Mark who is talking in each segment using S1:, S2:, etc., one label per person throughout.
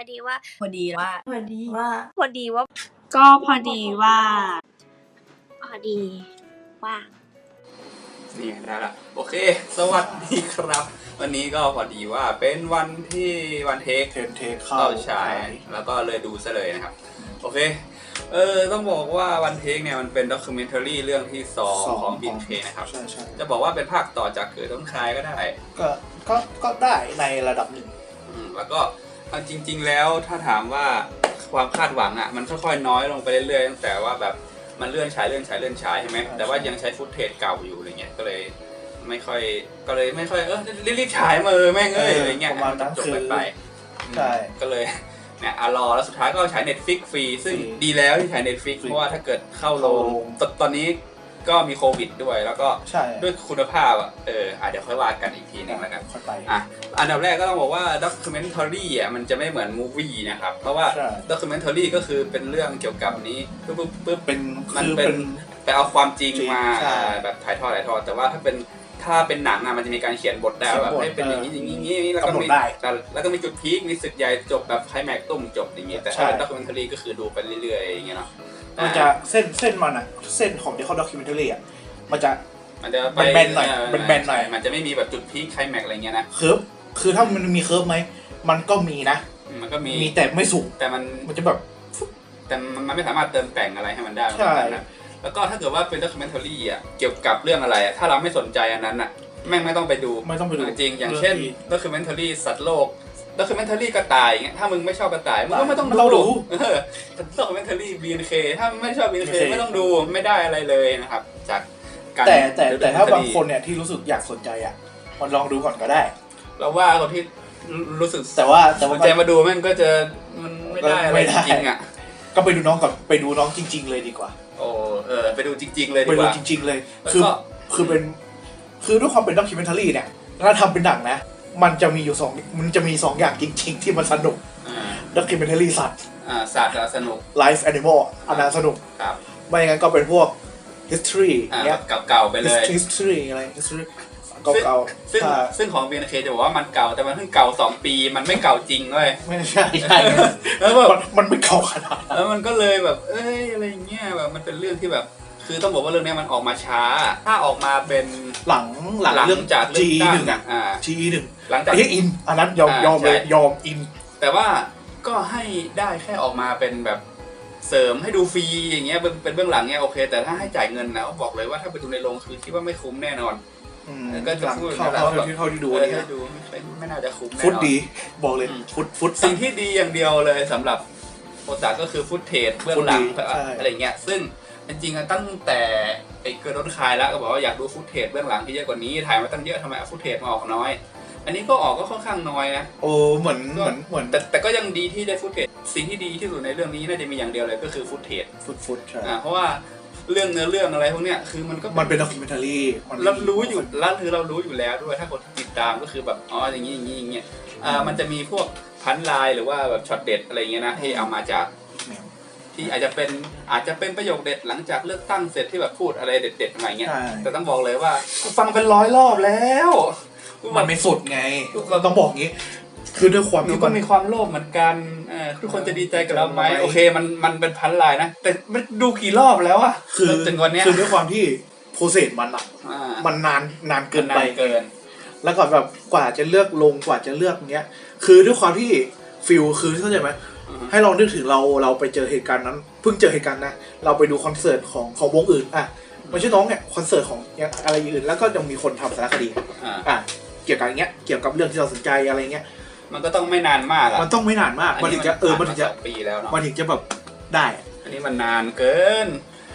S1: อดีว่า
S2: พอดีว่า
S3: พอดี
S2: ว่า
S1: พอดีว่า
S3: ก็พอดีว่า
S1: พอดีว่า
S4: นี่ได้ละโอเค สวัสดีครับ วันนี้ก็พอดีว่าเป็นวันที่วันเทค
S5: เทนเทคเข้า
S4: เข้าฉายแล้วก็เลยดูซะเลยนะครับ โอเค เออต้องบอกว่าวันเทคเนี่ยมันเป็นด็อกิเมนทารีเรื่องที่สอง
S5: สอง
S4: ของบินเคนะครับ
S5: ใช่ใช่
S4: จะบอกว่าเป็นภาคต่อจากเกิดต้นคลายก็ได้
S5: ก็ก็ก็ได้ในระดับหนึ่ง
S4: อืมแล้วก็ เอาจริง ๆ แล้วถ้าถามว่าความคาดหวังอะมันค่อยๆน้อยลงไปเรื่อยๆตั้งแต่ว่าแบบมันเลื่อนฉายเลื่อนฉายเลื่อนฉายใช่ไหมแต่ว่ายังใช้ฟุตเทจเก่าอยู่อะไรเงี้ยก็เลยไม่ค่อยก็เลยไม่ค่อยเออรีบๆฉายมาเออแม่งเอ้ยอะไรเงี้ย
S5: ประมาณนั้น
S4: จบ
S5: คือ
S4: ไปไป
S5: ใช่
S4: ก็เลยเนี่ยอะรอแล้วสุดท้ายก็ฉาย Netflix ฟรี ซึ่ง
S5: ฟรี
S4: ดีแล้วที่ฉาย Netflix
S5: ฟรี
S4: เพราะว่าถ้าเกิดเข้าโร
S5: เข้างโรง
S4: ตตอนนี้ ก็มีโควิดด้วยแล้วก็
S5: ใช่
S4: ด้วยคุณภาพอะเอออะเดี๋ยวค่อยว่ากันอีกทีหนึงแล้วกัน
S5: ค่อยไป
S4: อะอันดับแรกก็ต้องบอกว่าด็อกิเมนทารีอะมันจะไม่เหมือนมูฟวี่นะครับ เพราะว่า
S5: ใช่
S4: ด็อกิเมนทารีก็คือเป็นเรื่องเกี่ยวกับนี้ปึ๊บปึ๊บปึ๊บ
S5: เป็น
S4: มัน
S5: คือ
S4: เป็
S5: เป็น น
S4: ไปเอาความจริง
S5: จริง
S4: มา
S5: ใช่
S4: แบบถ่ายทอดถ่ายทอด แต่ว่าถ้าเป็นถ้าเป็นหนังอะมันจะมีการเขียนบทได้ว่าแบบ
S5: เขียนบท
S4: ให้เป็นอย่างนี้อย่างนี้อย่างนี้แล้วก็
S5: กำหนด
S4: มี
S5: ได้
S4: แล้วก็มีจุดพีคมีศึกใหญ่จบแบบไคลแม็กซ์ตุ้มจบอย่างเงี้ยแต่ถ้า
S5: ใช่
S4: เป็นด็อกิเมนทารีก็คือดูไปเรื่อยๆอย่างเงี้ยเนาะ
S5: มันจะเส้นเส้นมันอะเส้นของที่เขาด็อกิเมนทารีอะมันจะ
S4: มันจะไป
S5: แบนๆหน่อยแบนๆหน่อย
S4: ใช่มันจะไม่มีแบบจุดพีคไคลแม็กซ์อะไรเงี้ยนะ
S5: เคิร์ฟคือถ้ามันมีเคิร์ฟไหม มันก็มีนะ
S4: มันก็มี
S5: มีแต่ไม่สูง
S4: แต่มัน
S5: มันจะแบบ
S4: แต่มันไม่สามารถเติมแต่งอะไรให้มันได้
S5: ใช่
S4: เหมือนกันนะแล้วก็ถ้าเกิดว่าเป็นด็อกิเมนทารีอะ เกี่ยวกับเรื่องอะไรอะถ้าเราไม่สนใจอันนั้นอะ แม่งไม่ต้องไปดู
S5: ไม่ต้องไปดู
S4: จริง อย่างเช่นด็อกิเมนทารีสัตว์โลก ด็อกิเมนทารีกระต่ายอย่างเงี้ยถ้ามึงไม่ชอบกระต่ายมึงก็ไม่ต้อง
S5: ไม่ต้องดู
S4: เออด็อกิเมนทารีบีนเคถ้าไม่ชอบบีนเค
S5: BNK
S4: ไม่ต้องดูไม่ได้อะไรเลยนะครับ จากการ
S5: แต่แต่แต่ถ้าบาง
S4: documentary
S5: คนเนี่ยที่รู้สึกอยากสนใจอะมันลองดูก่อนก็ได้
S4: เราว่าคนที่รู้สึก
S5: แต่ว่าแต่
S4: ส
S5: ว่าน
S4: ใจมาดูแม่งก็จะมันไม่ได้อะไร
S5: ไม่ได้
S4: จริงๆอะ
S5: ก็ไปดูน้องก่อนไปดูน้องจริง ๆ เลยดีกว่า
S4: โอ้เออไปดูจริง ๆ เลย
S5: ไป
S4: ดีก
S5: ดู
S4: ว่า
S5: จริง ๆ เลย
S4: แล้ว
S5: คือ
S4: ก็
S5: คือเป็นคือด้วยความเป็นด็อกิเมนทารีเนี่ยถ้าทำเป็นหนังนะ มันจะมีอยู่สองมันจะมีสองอย่างจริง ๆ ที่มันสนุก
S4: อ่า
S5: ด็อกิเมนทารีสัตว์
S4: อ่าศาสตร์อะสนุก
S5: ไลฟ์แอนิมอลอันนั้นสนุก
S4: ครับ
S5: ไม่อย่างนั้นก็เป็นพวก history
S4: อ่า
S5: เนี้ย
S4: แบบเก่าๆไปเลย
S5: history อะไร history เก่าๆ
S4: ซึ่ง
S5: ถ้า
S4: ซึ่งของ BNK จะบอกว่ามันเก่าแต่มันเพิ่งเก่าสองปี มันไม่เก่าจริงเว้ย
S5: ไม่ใช่ใช่
S4: แล้วแบบ
S5: มันมันไม่เก่าขนาดนั้น
S4: แล้วมันก็เลยแบบ เอ้ยอะไรเงี้ยแบบมันเป็นเรื่องที่แบบ คือต้องบอกว่าเรื่องเนี้ยมันออกมาช้า ถ้าออกมาเป็น
S5: หลังหลัง
S4: หลัง
S5: เรื่อง
S4: จากเลือก
S5: G
S4: ตั้ง
S5: หนึ่งอะ
S4: อ่า
S5: G หนึ่ง
S4: หลังจาก
S5: ไอ้อินอันนั้นยอม
S4: อ่าย
S5: อมเลย
S4: ใช่
S5: ยอมอิน
S4: แต่ว่าก็ให้ได้แค่ออกมาเป็นแบบเสริมให้ดูฟรีอย่างเงี้ยเป็นเป็นเบื้องหลังเงี้ยโอเค แต่ถ้าให้จ่ายเงินนะบอกเลยว่าถ้าไปดูในโรงคือคิดว่าไม่คุ้มแน่นอน
S5: อืม
S4: ก็จะ
S5: หลัง
S4: พูด
S5: เข้า
S4: นั่นแหละ
S5: เข้า
S4: ว่า
S5: ที่เข้าที่ดู
S4: เออ
S5: นี่
S4: ให้ดูไม่ไม่น่าจะคุ้มแน่นอน
S5: ฟุตดีบอกเลย
S4: อืม
S5: ฟุตฟุต
S4: สิ่งที่ดีอย่างเดียวเลยสำหรับโอตาก็คือฟุตเทจเบื้องหลัง
S5: ฟุตดีใช่
S4: อะไรเงี้ยซึ่ง จริงๆอะตั้งแต่ไอ้เกิดรถคายแล้วก็บอกว่าอยากดูฟุตเทจเบื้องหลังที่เยอะกว่านี้ถ่ายมาตั้งเยอะทำไมเอาฟุตเทจมาออกน้อย อันนี้ก็ออกก็ค่อนข้างน้อยนะ
S5: โอ้เหมือนเหมือนเหมือน
S4: แต่แต่ก็ยังดีที่ได้ฟุตเทจสิ่งที่ดีที่สุดในเรื่องนี้น่าจะมีอย่างเดียวเลยก็คือฟุตเทจ
S5: ฟุตฟุตใช่
S4: อ่าเพราะว่าเรื่องเนื้อเรื่องอะไรพวกเนี้ยคือมันก็
S5: มันเป็นด็อกิเมนทารีมัน
S4: เรารู้อยู่แล้วคือเรารู้อยู่แล้วด้วยถ้าคนที่ติดตามก็คือแบบอ๋ออย่างนี้อย่างนี้อย่างเงี้ยอ่ามันจะมีพวกพันไลน์หรือว่าแบบช็อตเด็ดอะไรเงี้ยนะที่เอามาจาก ที่อาจจะเป็นอาจจะเป็นประโยคเด็ดหลังจากเลือกตั้งเสร็จที่แบบพูดอะไรเด็ดๆอะไรเงี้ย
S5: ใช่
S4: แต่ต้องบอกเลยว่ากูฟังเป็นร้อยรอบแล้วกูแบ
S5: มัน
S4: บ
S5: ไม่สุดไง เราต้องบอกงี้ คือด้วยความ
S4: หนู
S5: ที่
S4: ก็
S5: มัน
S4: มีความโลภเหมือนกันเออทุกคนจะดีใจกับเราไหม
S5: ไม่
S4: โอเคมันมันเป็นพันลายนะ แต่มันดูกี่รอบแล้วอะ
S5: คือ
S4: จนวันเนี้ย
S5: คือด้วยความที่โปรเซสมันอะ
S4: อ่า
S5: มันนานนานเกินไปา
S4: เกิน
S5: แล้วก็แบบกว่าจะเลือกลงกว่าจะเลือกเนี้ย คือด้วยความที่ฟิลคือเข้าใจไหม
S4: อือฮึ
S5: ให้ลองนึกถึงเราเราไปเจอเหตุการณ์นั้นเพิ่งเจอเหตุการณ์นะเราไปดูคอนเสิร์ตของของวงอื่นอะไม่ใช่น้องเนี่ยคอนเสิร์ตของอะไรอื่น แล้วก็ยังมีคนทำสารคดี
S4: อ่า
S5: อะเกี่ยวกับอย่างเงี้ยเกี่ยวกับเรื่องที่เราสนใจอะไรเงี้ย
S4: มันก็ต้องไม่นานมากอะ
S5: มันต้องไม่นานมากมันถึงจะเออมันถึงจะ
S4: ผ่าาสปีแล้วเนาะ
S5: มันถึงจะแบบได้อะ
S4: อันนี้มันนานเกิน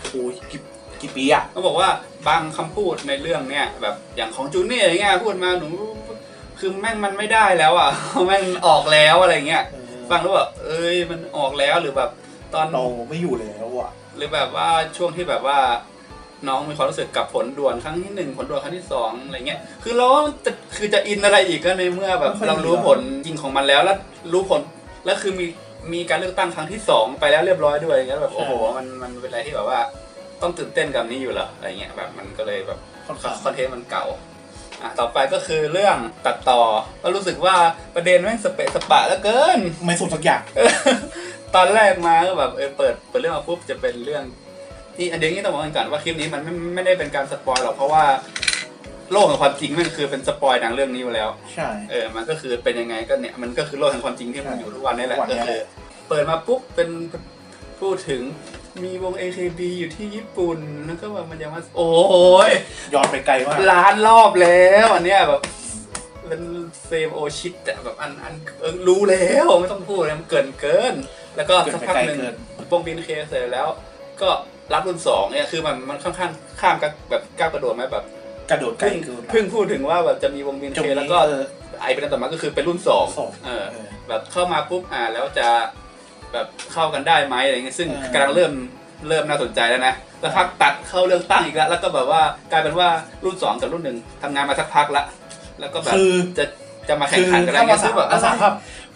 S5: โอ้ยกี่กี่ปีอะ
S4: ต้องบอกว่าบางคำพูดในเรื่องเนี้ยแบบอย่างของจูเนียร์อย่างเงี้ยพูดมาหนูคือแม่งมันไม่ได้แล้วอะแม่งออกแล้วอะไรเงี้ย ฟังแล้วแบบเอ้ยมันออกแล้วหรือแบบตอน
S5: เราไม่อยู่แล้วอะ
S4: หรือแบบว่าช่วงที่แบบว่า น้องมีความรู้สึกกับผลด่วนครั้งที่หนึ่งผลด่วนครั้งที่สองอะไรเงี้ยคือเราจะคือจะอินอะไรอีกก็ในเมื่อแบบ
S5: ไม่ค่อย
S4: เรารู้
S5: มีหรอก
S4: ผลจริงของมันแล้วแล้วรู้ผลแล้วคือมีมีการเลือกตั้งครั้งที่สองไปแล้วเรียบร้อยด้วยอย่างเงี้ยแบบโอ้โหมันมันเป็นอะไรที่แบบว่า ต้องตื่นเต้นกับนี้อยู่เหรออะไรเงี้ยแบบมันก็เลยแบบ
S5: ค่อนข้าง
S4: คอนเทนต์มันเก่า อะต่อไปก็คือเรื่องตัดต่อก็รู้สึกว่าประเด็นแม่งสเปะสปะแล้วเกิน
S5: ไม่สุดสักอย่าง
S4: เออตอนแรกมาก็แบบเออเปิดเปิดเรื่องมาปุ๊บจะเป็นเรื่อง ที่อันเดียวนี้ต้องบอกกันก่อนว่าคลิปนี้มันไม่ไม่ได้เป็นการสปอยหรอกเพราะว่าโลกแห่งความจริงมันคือเป็นสปอยหนังเรื่องนี้อยู่แล้ว
S5: ใช่
S4: เออ มันก็คือเป็นยังไงก็เนี่ย มันก็คือโลกแห่งความจริงที่มันอยู่ทุกวันนี่แหละ
S5: ทุกวัน
S4: ก็
S5: นี้
S4: คือ เปิดมาปุ๊บเป็นพูดถึง มีวง AKB อยู่ที่ญี่ปุ่น แล้วก็แบบมันจะมาโอ้ย
S5: ย้อนไปไกลมาก
S4: ล้านรอบแล้วอันเนี้ยแบบเป็นเซมโอชิตอะแบบอันอันเออรู้แล้วไม่ต้องพูดเลยมันเกินเกิน แล้วก็
S5: เกิน
S4: สัก
S5: ไป
S4: พัก
S5: ไกล
S4: หนึ่ง
S5: เกิน
S4: วงบินเคเสร็จแล้ว ก็รับรุ่นสองเนี่ยคือมันมันค่อนข้างข้ามกับแบบก้าวกระโดดไหมแบบ
S5: กระโดดไกล
S4: เพิ่ง
S5: เกิน
S4: เพิ่งพูดถึงว่าแบบจะมีวงบิน
S5: จบ
S4: เค
S5: นี้
S4: แล้วก็
S5: เออ
S4: ไอเป็นอันต่อมาก็คือเป็นรุ่นสอง
S5: สอง
S4: เออ
S5: เออ
S4: แบบเข้ามาปุ๊บอ่าแล้วจะ แบบเข้ากันได้ไหมอะไรเงี้ยซึ่ง
S5: เออกำ
S4: ลังเริ่มเริ่มน่าสนใจแล้วนะแล้วพักตัดเข้าเรื่องตั้งอีกแล้วแล้วก็แบบว่ากลายเป็นว่ารุ่นสองกับรุ่นหนึ่งทำงานมาสักพักละแล้วก็แบบ
S5: คือ
S4: จะจะมาแข่
S5: คื
S4: ง
S5: อ
S4: ขันกันอะไร
S5: ถ้า
S4: เงี้
S5: ภายษา
S4: ซึ่งแบบ
S5: ภาษาภาพ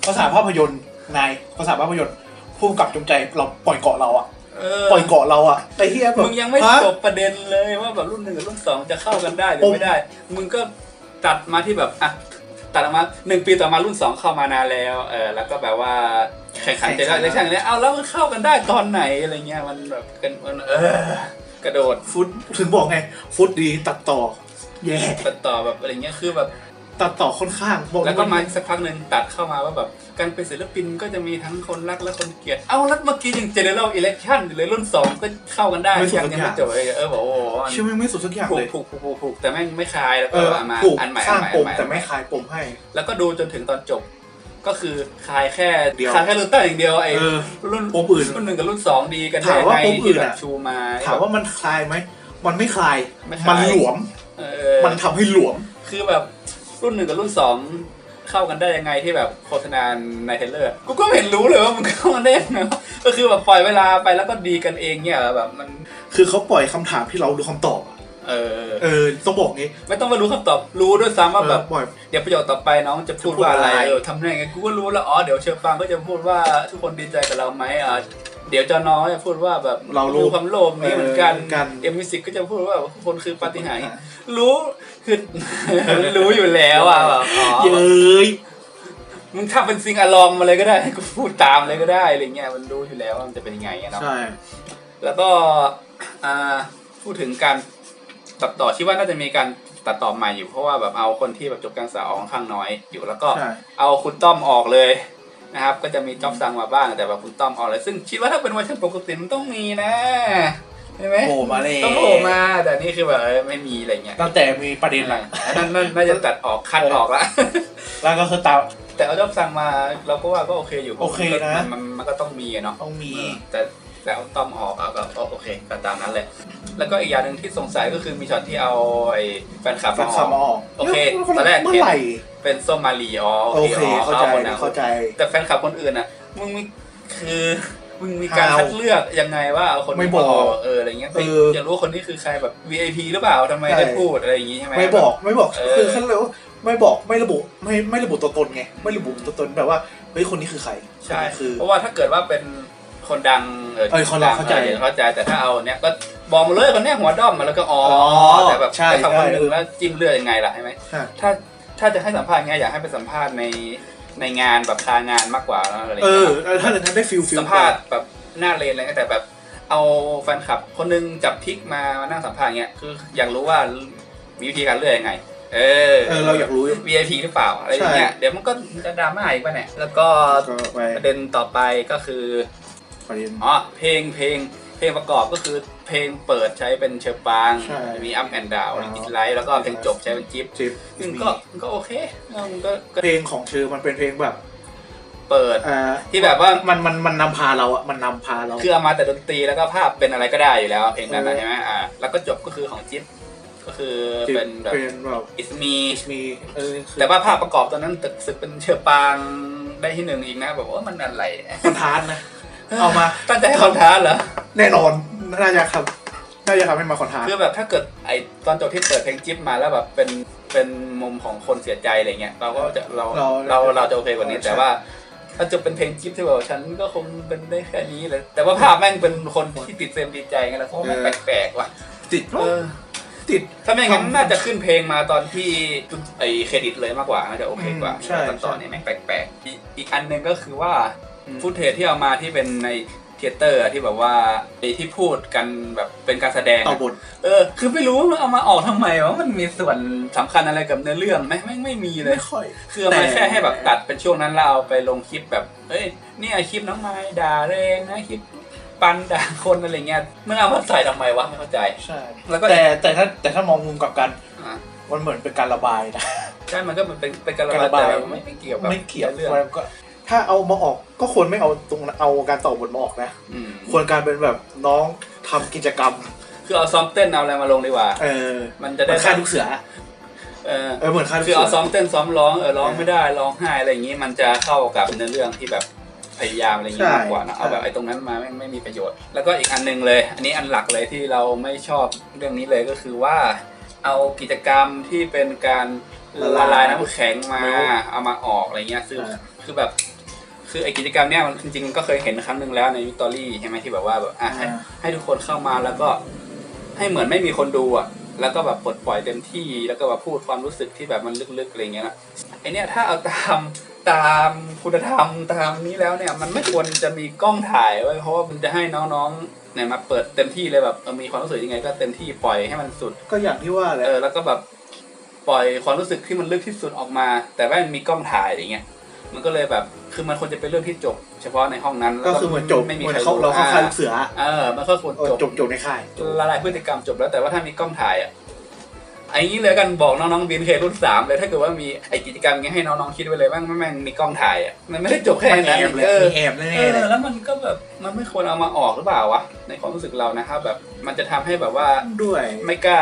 S5: ภาษาภาพยนตร์นายภาษาภาพยนตร์พุ่มกับจงใจเราปล่อยเกาะเราอะ
S4: เออ
S5: ปล่อยเกาะเราอะไอ้เฮียแบบ
S4: มึงยังไม่
S5: ฮะ
S4: จบประเด็นเลยว่าแบบรุ่นหนึ่งกับรุ่นสองจะเข้ากันได้หรือไม่ได้ มึงก็ตัดมาที่แบบอะ ตัดออกมาหนึ่งปีต่อมารุ่นสองเข้ามานานแล้วเออแล้วก็แบบว่าแข่งขันเจอกันเลยช่างเนี้ยเอาแล้วมันเข้ากันได้ตอนไหนอะไรเงี้ยมันแบบกันมันเออกระโดด
S5: ฟุตถึงบอกไงฟุตดีตัดต่อแย่
S4: ตัดต่อแบบอะไรเงี้ยคือแบบ
S5: ตัดต่อค่อนข้างบอก
S4: แล้วก็มาสักพักหนึ่งตัดเข้ามาว่าแบบการเป็นศิลปินก็จะมีทั้งคนรักและคนเกลียด เอ้าแล้วเมื่อกี้ยังเจเนอเรลอิเล็กชันเลยรุ่นสองก็เข้ากันได้ยังยังไม่จบเลยเออบอกโอ้โหมัน
S5: ชื่อไม่งไม่สุดสักอย่าง
S4: ผู
S5: เล
S4: ก
S5: ย
S4: ผูกผูกผูกผูกแต่แม่งไม่คลายแล้ว
S5: เอ
S4: ก็
S5: อ
S4: เอามา
S5: ผูก
S4: อันใหม่
S5: ส
S4: อั
S5: ร้านง
S4: ใหม่
S5: ป
S4: อัน
S5: ม
S4: ใหม่
S5: แต่ไม่คลายปมให้
S4: แล้วก็ดูจนถึงตอนจบก็คือคลายแค่
S5: เดียว
S4: คลายแค่รุ่นตั้งอย่างเดียวไอ้
S5: เออ
S4: รุ่น
S5: ปมอื่น
S4: รุ่นหนึ่งกับรุ่นสองดีกันได้
S5: ถามว่า
S4: ไง
S5: ปมอื่
S4: ที่
S5: น
S4: แบ
S5: อะ
S4: บชูมา
S5: ถามว่ามันคลายไหมมันไม่คลาย
S4: ไม่คลาย
S5: มันหลวม
S4: เออ
S5: มันทำให้หลวม
S4: คือแบบ รุ่นหนึ่งกับรุ่นสองเข้ากันได้ยังไงที่แบบโฆษณาในเทรลเลอร์ กูก็ไม่เห็นรู้เลยว่ามันเข้ากันได้ยังไงวะก็คือแบบปล่อยเวลาไปแล้วก็ดีกันเองเนี่ยแบบมัน
S5: คือเขาปล่อยคำถามที่เรารู้คำตอบอะ
S4: เออ
S5: เออต้องบอกงี้
S4: ไม่ต้องมารู้คำตอบรู้ด้วยซ้ำว่าแบบ
S5: เออปล่อย
S4: เดี๋ยวประโยคต่อไปน้องจะพูดว่าอะไร
S5: จะพูดอะไร
S4: เออทำได้ไงกูก็รู้แล้วอ๋อเดี๋ยวเชอร์ปางก็จะพูดว่าทุกคนดีใจกับเราไหมอ่า เดี๋ยวจอน้อยจะพูดว่าแบบ
S5: เรารู้
S4: ความโลภนี้เหมือนกัน
S5: เออเหมือนกัน
S4: เอ็มมิสิกก็จะพูดว่าทุกคนคือปาฏิหาริย์รู้คือรู้อยู่แล้วอะแบบอ๋อ
S5: เย้ย
S4: มึงทำเป็นซิงอลองมาเลยก็ได้กูพูดตามเลยก็ได้อะไรเงี้ยมันรู้อยู่แล้วว่ามันจะเป็นยังไงอะเนาะ
S5: ใช่
S4: แล้วก็อ่าพูดถึงการตัดต่อที่ว่าน่าจะมีการตัดต่อใหม่อยู่เพราะว่าแบบเอาคนที่แบบจบการศึกษาออกค่อนข้างน้อยอยู่แล้วก็
S5: ใช่
S4: เอาคุณต้อมออกเลย นะครับ ก็จะมีจ็อบซังมาบ้างแต่แบบคุณต้อมออกเลยซึ่งคิดว่าถ้าเป็นเวอร์ชันปกติมันต้องมีนะใช่ไหม
S5: โผล่มาเลย
S4: ต้องโผล่มาแต่นี่คือแบบเออไม่มีอะไรเงี้ย
S5: ตั้งแต่มีประเด็น
S4: นั่
S5: ละ
S4: นนั่นนั่นน่าจะตัดออกคัดออกละ
S5: แล้วก็คือตาม
S4: แต่เอาจ็อบซังมาเราก็ว่าก็โอเคอยู่
S5: โอเคนะ
S4: มันมันมันก็ต้องมีอะเนาะ
S5: ต้องมี
S4: แต่แต่เอาต้อมออกอะก็ก็โอเคก็ตามนั้นเลย แล้วก็อีกอย่างหนึ่งที่สงสัยก็คือมีช็อตที่เอาไอ้แฟนคลับ
S5: แฟ
S4: มานอ
S5: คลั
S4: อบก
S5: มาออก
S4: โอเค
S5: แล้ว
S4: ตอนแรก
S5: เมื่อไหร่
S4: เป็นส้มมารีอ๋อ
S5: โอเค
S4: อ๋อ
S5: เข้าใจ
S4: อคนนั้น
S5: เข้าใจ
S4: แต่แฟนคลับคนอื่นอะมึงมีคือมึงมีการ
S5: How?
S4: คัดเลือกยังไงว่าเอาคนนี้
S5: ไม่บอก
S4: เอออะไรเงี้ย
S5: เออ
S4: อยากรู้ว่าคนนี้คือใครแบบ VIP หรือเปล่าทำไม
S5: ใช่
S4: ได้พูดอะไรอย่างงี้ใช่ไหม
S5: ไม่บอกไม่บอก
S4: เออ
S5: คือเขาเรียกว่าไม่บอกไม่ระบุไม่ไม่ระบุตัวตนไงไม่ระบุตัวตนแบบว่าเฮ้ยคนนี้คือใคร
S4: ใช่
S5: คนนี้คือ
S4: เพราะว่าถ้าเกิดว่าเป็นคนดังเออ
S5: เออคนดังเข้าใจ
S4: ออเข้าใจแต่ถ้าเอาเนี้ยก็ บอกมาเลยคนเนี้ยหัวด้อมมาแล้วก็อ๋ออ
S5: อ
S4: แต่แบบ
S5: ใช่
S4: ไปขับคนห
S5: ใช่
S4: นึ่งแล้วจิ้มเลือดยังไงล่ะใช่ไหม
S5: ฮะ
S4: ถ้าถ้าจะให้สัมภาษณ์ไงอยากให้ไปสัมภาษณ์ในในงานแบบคางานมากกว่าอะไรอย่าง
S5: เอ
S4: เงี้
S5: อยเออถ้าอย่างนั้นได้ฟิลฟิล
S4: สัมภาษณ์แบบหน้าเลนอะไรเงี้ยแต่แบบเอาแฟนคลับคนนึงจับทิกมามานั่งสัมภาษณ์เงี้ยคืออยากรู้ว่ามีวิธีการเลือกยังไง เออ
S5: เออเราอยากรู้
S4: VIP หรือเปล่าอะไรอย่างเงี้ย
S5: ใช่
S4: เดี๋ยวมันก็จะดราม่าอีกป่ะเนี่ยแล้วก็
S5: ก็ไป
S4: ประเด็นต่อไปก็คือ
S5: ประเด็น
S4: อ๋อเพลงเพลงเพลงประกอบก็คือ เพลงเปิดใช้เป็นเชอร์ปาง
S5: ใช่
S4: มีอัพแอนด์ดาว
S5: อ๋อ
S4: อินไลท์แล้วก็เพลงจบใช้เป็นจิ๊บ
S5: จิ๊บ
S4: ซึ่ง
S5: มี
S4: ก็ก็โอเคมันก็ก็
S5: เพลงของเธอมันเป็นเพลงแบบ
S4: เปิด
S5: อ่า
S4: ที่แบบว่า
S5: มันมันมันนำพาเราอะมันนำพาเรา
S4: คือเอามาแต่ดนตรีแล้วก็ภาพเป็นอะไรก็ได้อยู่แล้วเพลงนั้นนะ
S5: เออ
S4: ใช่ไหมอ่าแล้วก็จบก็คือของจิ๊บก็คือ
S5: จิ๊บ
S4: เป็นแบบ
S5: เป็นแบบ
S4: อิสมี
S5: มีเออคือ
S4: แต่ว่าภาพประกอบตอนนั้นตึกสึกเป็นเชอร์ปางได้ที่หนึ่งอีกนะแบบว่ามันอะไร
S5: คอนทราสต์นะ เอามา
S4: ตั้งใจให้คอนทราสต์เหรอ
S5: แน่นอน น่าจะครับ น่าจะทำให้มาคอนทราสต์
S4: คือแบบถ้าเกิดไอตอนจบที่เปิดเพลงจิ๊บมาแล้วแบบเป็นเป็นมุมของคนเสียใจอะไรเงี้ยเราก็จะเรา
S5: เรา
S4: เราเราจะโอเคกว่านี้
S5: ใช่
S4: แต่ว่าถ้าจะเป็นเพลงจิ๊บที่แบบฉันก็คงเป็นได้แค่นี้เลย แต่ว่าภาพแม่งเป็นคนที่ติดเซมดีใจไงแล้วเพราะว่าแม่งแปลกๆว่ะ
S5: ติด
S4: เออ
S5: ติด
S4: ถ้าไม่งั้น
S5: ทำ
S4: น่าจะขึ้นเพลงมาตอนที่ไอเครดิตเลยมากกว่าน่าจะโอเคกว่า
S5: อืมใช่
S4: ตอนต่อเนี่ยแม่งแปลกๆอีกอีกอันหนึ่งก็คือว่า
S5: อืม
S4: ฟุตเทจที่เอามาที่เป็นใน เทเตอร์ที่แบบว่าไอที่พูดกันแบบเป็นการแสดง
S5: ต่อ
S4: อะ
S5: บท
S4: เออ คือไม่รู้ว่าเอามาออกทำไมวะมันมีส่วนสำคัญอะไรกับเนื้อเรื่องไหมไม่ไม่มีเลย
S5: ไม่ค่อย
S4: คือเอามา
S5: แต่
S4: แค่ให้แบบตัดเป็นช่วงนั้นแล้วเอาไปลงคลิปแบบเอ้ยเนี่ยคลิปน้องไม้ด่าแรงนะคลิปปันด่าคนอะไรเงี้ยมึงเอามาใส่ทำไมวะไม่เข้าใจ
S5: ใช่
S4: แล้วก็
S5: แต่แต่ถ้าแต่ถ้ามองมุมกลับกัน
S4: อะ
S5: มันเหมือนเป็นการระบายนะ
S4: ใช่มันก็เป็นเป็นการระ
S5: การระ
S4: บา
S5: บายย
S4: แต่แบบไม่ไม่เกี่ยวกับ
S5: ไม่เกี่ยว
S4: เรื่อง
S5: มันก็ ถ้าเอามาออกก็ควรไม่เอาตรงเอาการต่อบทมาออกนะ
S4: อืม
S5: ควรการเป็นแบบน้องทำกิจกรรม
S4: คือเอาซ้อมเต้นเอาอะไรมาลงดีกว่า
S5: เออ
S4: มันจะ
S5: เหมื
S4: ได้
S5: อนค่ายลูกเสือ
S4: เออ
S5: เออเหมือนค่ายลูก
S4: คือ
S5: เสื
S4: เอา
S5: อ
S4: ซ้อมเต้นซ้อมร้องเออร้องไม่ได้ร้องไห้อะไรอย่างงี้มันจะเข้ากับเนื้อเรื่องที่แบบพยายามอะไรอย่างงี้มากกว่านะเอาแบบไอ้ตรงนั้นมาไม่ไม่มีประโยชน์ แล้วก็อีกอันหนึงเลย อันนี้อันหลักเลยที่เราไม่ชอบเรื่องนี้เลยก็คือว่า เอากิจกรรมที่เป็นการละลายน้ำแข็งมา เอามาออกอะไรเงี้ยคือคือแบบ คือไอกิจกรรมเนี้ยมันจริงๆก็เคยเห็นครั้งหนึ่งแล้วในวิกตอรี่ใช่ไหมที่แบบว่าแบบอะให้ให้ทุกคนเข้ามาแล้วก็ให้เหมือนไม่มีคนดูอะแล้วก็แบบปลดปล่อยเต็มที่แล้วก็แบบพูดความรู้สึกที่แบบมันลึกๆอะไรเงี้ยนะไอเนี้ยถ้าเอาตามตามคุณธรรมตามนี้แล้วเนี่ยมันไม่ควรจะมีกล้องถ่ายไว้เพราะว่ามันจะให้น้องๆเนี่ยมาเปิดเต็มที่เลยแบบเออมีความรู้สึกยังไง ก็เต็มที่ปล่อยให้มันสุด
S5: ก็อย่างที่ว่าแหละ
S4: เออแล้วก็แบบปล่อยความรู้สึกที่มันลึกที่สุดออกมา แต่ว่ามันมีกล้องถ่ายอย่างเงี้ยมันก็เลยแบบ คือมันควรจะเป็นเรื่องที่จบ เฉพาะในห้องนั้น
S5: ก็
S4: แล้ว
S5: คือเหมือนจบ
S4: ไม่มี
S5: เหมือ
S4: ใคร
S5: นเขาเราเข้าค่ายลูกเสือ
S4: เออมันก็ควร
S5: เออ
S4: จบ
S5: จบจบในค่าย
S4: ละลายพฤติกรรมจบแล้วแต่ว่าถ้ามีกล้องถ่ายอะไอ้นี้เลยกันบอกน้องๆบีนเครุ่นสามเลยถ้าเกิดว่ามีไอกิจกรรมอย่างเงี้ยให้น้องๆคิดไว้เลยว่าแม่งมีกล้องถ่ายอะมันไม่ได้จบแค่
S5: มัน
S4: นั้น
S5: แอบเลย
S4: เออ
S5: มีแอบแน่
S4: เอ
S5: ๆเลย
S4: อแล้วมันก็แบบมันไม่ควรเอามาออกหรือเปล่าวะในความรู้สึกเรานะครับแบบมันจะทำให้แบบว่า
S5: ด้วย
S4: ไม่กล้า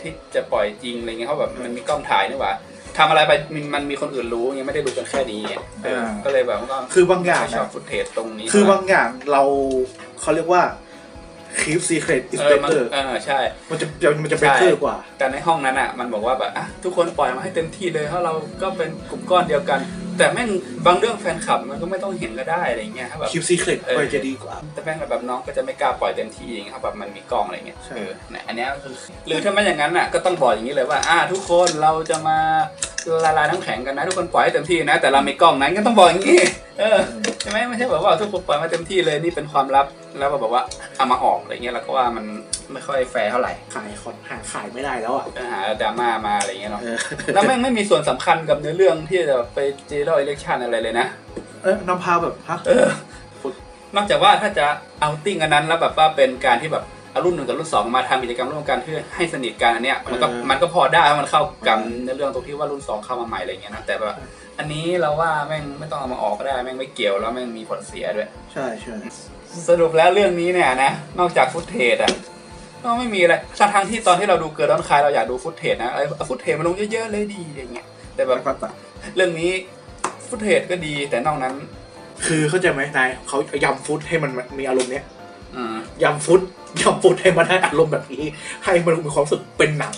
S4: ที่จะปล่อยจริงอะไรเงี้ยเพราะแบบมันมีกล้องถ่ายนี่หว่า ทำอะไรไปมันมันมีคนอื่นรู้ยังไม่ได้ดูกันแค่นี้อะเออก็เลยแบบว่า
S5: คือบางอย่าง
S4: ไม่ชอบ
S5: นะ
S4: ฟุตเทจตรงนี้
S5: คือบางอย่างเราเขาเรียกว่า keep secret is
S4: เออมัน
S5: better
S4: เออใช่
S5: มันจะมันจะ better กว่า
S4: แต่ในห้องนั้นอะ มันบอกว่าแบบอะทุกคนปล่อยมาให้เต็มที่เลยเพราะเราก็เป็นกลุ่มก้อนเดียวกัน แต่แม่งบางเรื่องแฟนคลับมันก็ไม่ต้องเห็นก็ได้อะไรเงี้ยครับแบบ
S5: keep secret
S4: เออ
S5: ไว้จะดีกว่า
S4: แต่แม่งแบบน้องก็จะไม่กล้าปล่อยเต็มที่อย่างเงี้ยครับแบบมันมีกล้องอะไรเงี้ย
S5: ใช่
S4: เออเนี่ยอันเนี้ยคือหรือถ้าไม่อย่างนั้นอะก็ต้องบอกอย่างนี้เลยว่าอ่าทุกคนเราจะมา ละลายน้ำแข็งกันนะทุกคนปล่อยให้เต็มที่นะ แต่เรามีกล้องนั้นก็ต้องบอกอย่างนี้เออใช่ไหมไม่ใช่แบบว่าทุกคนปล่อยมาเต็มที่เลยนี่เป็นความลับแล้วแบบว่าเอามาออกอะไรเงี้ยเราก็ว่ามันไม่ค่อยแฟร์เท่าไหร่
S5: ขายคอนหาขายไม่ได้แล้วอะ
S4: ก็หาดราม่ามาอะไรเงี้ยเนาะ
S5: เออ
S4: แล้วแม่งไม่มีส่วนสำคัญกับเนื้อเรื่องที่จะไปเจโร่อิเล็กชันอะไรเลยนะ
S5: เออนำพาแบบฮะ
S4: เออนอกจากว่าถ้าจะเอาติ้งอันนั้นแล้วแบบว่าเป็นการที่แบบ เอารุ่นหนึ่งกับรุ่นสองมาทำกิจกรรมร่วมกันเพื่อให้สนิทกันอันเนี้ยมันก็มันก็พอได้เพราะมันเข้ากับในเรื่องตรงที่ว่ารุ่นสองเข้ามาใหม่อะไรเงี้ยนะแต่แบบอันนี้เราว่าแม่งไม่ต้องเอามาออกก็ได้แม่งไม่เกี่ยวแล้วแม่งมีผลเสียด้วย
S5: ใช่ใช่
S4: สรุปแล้วเรื่องนี้เนี่ยนะ นอกจากฟุตเทจอะก็ไม่มีอะไรทั้งทางๆที่ตอนที่เราดูเกิร์ดอนคายเราอยากดูฟุตเทจนะเอาฟุตเทจมาลงเยอะๆเลยดีอย่างเงี้ยแต่แบ
S5: แล้
S4: บ
S5: วก็ตัด
S4: เรื่องนี้ฟุตเทจก็ดีแต่นอกนั้น
S5: คือเข้าใจไหมนายเขายำฟุตให้มันมีอารมณ์เนี้ย
S4: อืม
S5: ยำฟุตยำฟุตให้มันได้อารมณ์แบบนี้ ให้มันมีความรู้สึกเป็นหนัง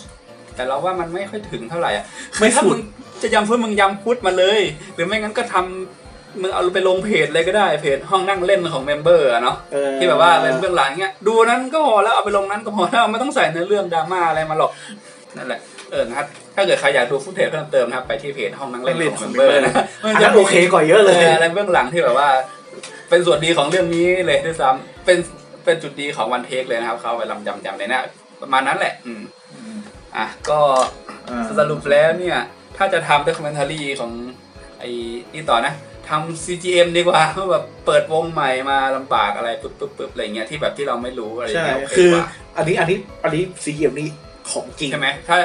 S4: แต่เราว่ามันไม่ค่อยถึงเท่าไหร่อะ
S5: ไม่
S4: คือถ้า
S5: สุด
S4: มึงจะยำฟุตมึงยำฟุตมาเลย หรือไม่งั้นก็ทำมึงเอาไปลงเพจเลยก็ได้เพจห้องนั่งเล่นของเมมเบอร์อะเนาะ
S5: เออ
S4: ที่แบบว่าเป็นเบื้องหลังเงี้ยดูนั้นก็พอแล้วเอาไปลงนั้นก็พอแล้วไม่ต้องใส่เนื้อเรื่องดราม่าอะไรมาหรอกนั่นแหละเออนะครับถ้าเกิดใครอยากดูฟุตเทจเพิ่มเติมนะครับไปที่เพจห้องนั่งเล่นของเมมเบอร์นะมั
S5: อัน
S4: จะ
S5: นั้นโอเคกว่าเยอะเลย
S4: เอออะไรเบื้องหลังที่แบบว่า เป็นส่วนดีของเรื่องนี้เลยด้วยซ้ำเป็น เป็นจุดดีของวันเทคเลยนะครับเขาเอาไปลำจำจำเลยนะประมาณนั้นแหละ อืมอะก็
S5: อ่า
S4: สรุปแล้วเนี่ย ถ้าจะทำด็อกิเมนทารีของไอ้นี่ต่อนะทำ CGM ดีกว่าเพราะแบบเปิดวงใหม่มาลำบากอะไรปึ๊บปึ๊บปึ๊บอะไรเงี้ยที่แบบที่เราไม่รู้อะไร
S5: ใช่
S4: เงี้ยโอเค
S5: คือก
S4: ว่า
S5: อันนี้อันนี้อันนี้ซีเกมนี้ของจริง
S4: ใช่ไหมถ้า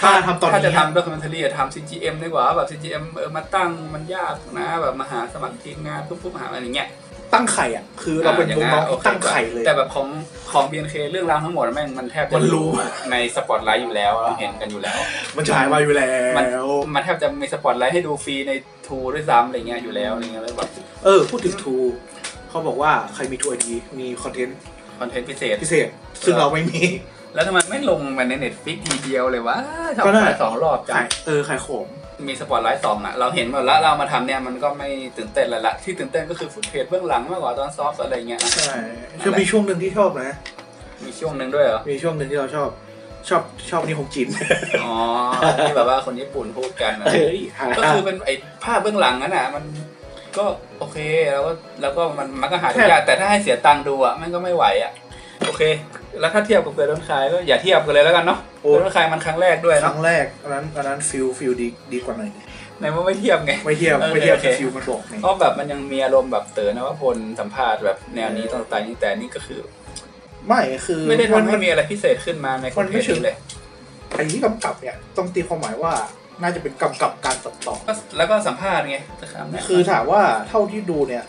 S5: ถ้าทำตอนนี้
S4: ถ้าจะทำด็อกิเมนทารีทำ CGM ดีกว่าแบบ CGM เออมาตั้งมันยากนะแบบมาหาสมัครทีมงานปุ๊บปุ๊บหาอะไรเงี้ย
S5: ตั้งไข่อะคือเราเป็น
S4: ย่
S5: วงน้อง
S4: โค
S5: ที่ตั้งไข่เลย
S4: แต่แบบของของ BNK เรื่องราวทั้งหมดแม่งมันแทบจะ
S5: มันรู้
S4: ในสปอตไลท์อยู่แล้วเราเห็นกันอยู่แล้ว
S5: มันฉายมาอยู่แล้
S4: มัน
S5: ว
S4: มันแทบจะมีสปอตไลท์ให้ดูฟรีในทูด้วยซ้ำอะไรเงี้ยอยู่แล้วอะไรเงี้ยแล้วแบบ
S5: เออพูดถึงทูเขาบอกว่าใครมีทูไอดีมีคอนเทนต์
S4: คอนเทนต์พิเศษ
S5: พิเศษ ซึ่งเราไม่มี
S4: แล้วทำไมไม่ลงมาในเน็ตฟิกทีเดียวเลยวะชอบ
S5: ก็ได้
S4: ถ่ายสองรอบจั
S5: ขางยเออขายของ
S4: มีสปอตไลท์สองอะเราเห็นหมดแล้วเรามาทำเนี่ยมันก็ไม่ตื่นเต้นอะไรละที่ตื่นเต้นก็คือฟุตเทจเบื้องหลังมากกว่าตอนซอฟต์อะไรเงี้ยนะ
S5: ใช่ คือมีช่วงหนึ่งที่ชอบนะ
S4: มีช่วงหนึ่งด้วยเหรอ
S5: มีช่วงหนึ่งที่เราชอบ ชอบชอบนี่ของจีน
S4: อ๋อ ที่แบบว่าคนญี่ปุ่นพูดกันนะ
S5: เฮ้ยหา
S4: ก็คือเป็นไอ้ภาพเบื้องหลังนั้นอะมันก็โอเคแล้วก็แล้วก็มันมันก็หาดูยากแต่ถ้าให้เสียตังค์ดูอะมันก็ไม่ไหวอะ โอเค แล้วถ้าเทียบกับเกลือต้นคายก็อย่าเทียบกันเลยแล้วกันเนาะเกลือต้นคายมันครั้งแรกด้วย
S5: ค
S4: เนาะ
S5: รั้งแรกอันนั้นอันนั้นฟิลฟิลดีดีกว่าหน่อย
S4: ในเมื่อไม่เทียบไง
S5: ไม่เทียบ
S4: โอเค
S5: ไม่เทียบ
S4: โอเค
S5: แต่ฟิลมันบอกไง
S4: เพราะแบบมันยังมีอารมณ์แบบเต๋อนวพลสัมภาษณ์แบบแนวนี้ต่างๆนี่แต่นี่ก็คือ
S5: ไม่คือ
S4: ไม่ได้ทำให้
S5: มัน
S4: มีอะไรพิเศษขึ้นมาในค
S5: มันนไม่
S4: เทน
S5: ถึง
S4: ต์เลย
S5: ไอ้ที่กำกับเนี่ยต้องตีความหมายว่าน่าจะเป็นกำกับการตัดต่อ
S4: ก็แล้วก็สัมภาษณ์ไงจะถามเนี่ย
S5: คือถามว่าเท่าที่ดูเนี่ย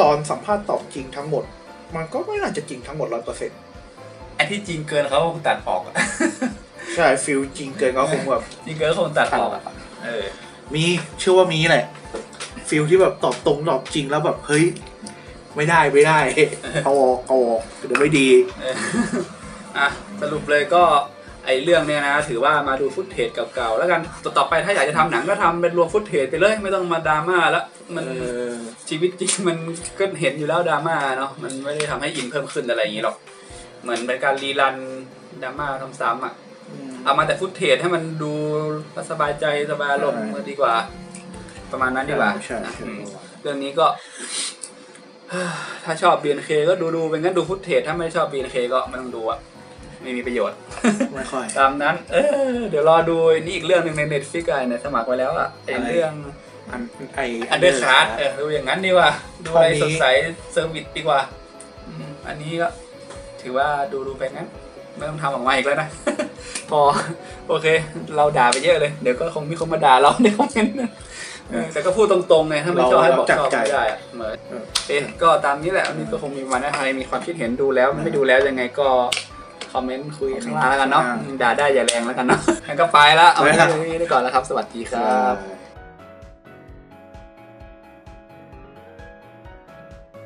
S5: ตอนสัมภาษณ์ตอบจริงทั้งหมด มันก็ไม่น่าจะจริงทั้งหมดร้อยเปอร์เซ็นต์
S4: ไอ้ที่จริงเกินเขาคงตัดออกอะ
S5: ใช่ฟิลจริงเกินก็คงแบบ
S4: จริงเกินก็คงตัดออกอะเออ
S5: มีเชื่อว่ามีแหละฟิลที่แบบตอบตรงตอบจริงแล้วแบบเฮ้ยไม่ได้ไม่ได้เอาออกเอาออกเดี๋ยวไม่ดี
S4: เอออะสรุปเลยก็ไอเรื่องเนี้ยนะ ถือว่ามาดูฟุตเทจเก่าๆแล้วกันต่อต่อไปถ้าอยากจะทำหนังก็ทำเป็นรวมฟุตเทจไปเลย ไม่ต้องมาดราม่าแล้วมัน
S5: เออ
S4: ชีวิตจริงมันก็เห็นอยู่แล้วดราม่าเนาะมันไม่ได้ทำให้อินเพิ่มขึ้นอะไรอย่างนี้หรอก เหมือนเป็นการรีรันดราม่าซ้ำๆอะเอามาแต่ฟุตเทจให้มันดูสบายใจสบายอารมณ์
S5: ใช่
S4: ก็ดีกว่า ประมาณนั้นดีกว่า
S5: ใช่ใช่
S4: อืมเรื่องนี้ก็ ถ้าชอบ BNK ก็ดูดูๆเป็นงั้นดูฟุตเทจถ้าไม่ชอบ BNK ก็ไม่ต้องดูอะไม่มีประโยชน์
S5: ไม่ค่อย
S4: ตามนั้น เออ เดี๋ยวรอดูนี่อีกเรื่องหนึ่งใน Netflix อะเนี่ยสมัครไว้แล้วอะไอ
S5: อะไร
S4: เรื่อง
S5: อันไอ
S4: อันเดอร์คาร์ดเออดูอย่างนั้นดีกว่า ดูอะไร
S5: ห้องนี้
S4: สดใสเซอร์วิสดีกว่าอืมอันนี้ก็ ถือว่าดูดูไปงั้นไม่ต้องทำออกมาอีกแล้วนะ พอโอเค เราด่าไปเยอะเลย เดี๋ยวก็คงมีคนมาด่าเราในคอมเมนต์เออแต่ก็พูดตรงๆไงถ้าไม่ชอบให้บอกชอบไม่ได้อะเหมือน
S5: เออ
S4: เอ๊ะก็ตามนี้แหละวันนี้ก็คงมีวันนะใครมีความคิดเห็นดูแล้วไม่ดูแล้วยังไงก็คอมเมนต์คุยข้างล่างแล้วกันเนาะ
S5: อ่า
S4: ด่าได้อย่าแรงแล้วกันเนาะงั้นก็ไปละเอาไว้ที่นี่ก่อนแล้วครับ สวัสดีครับ
S5: ใช่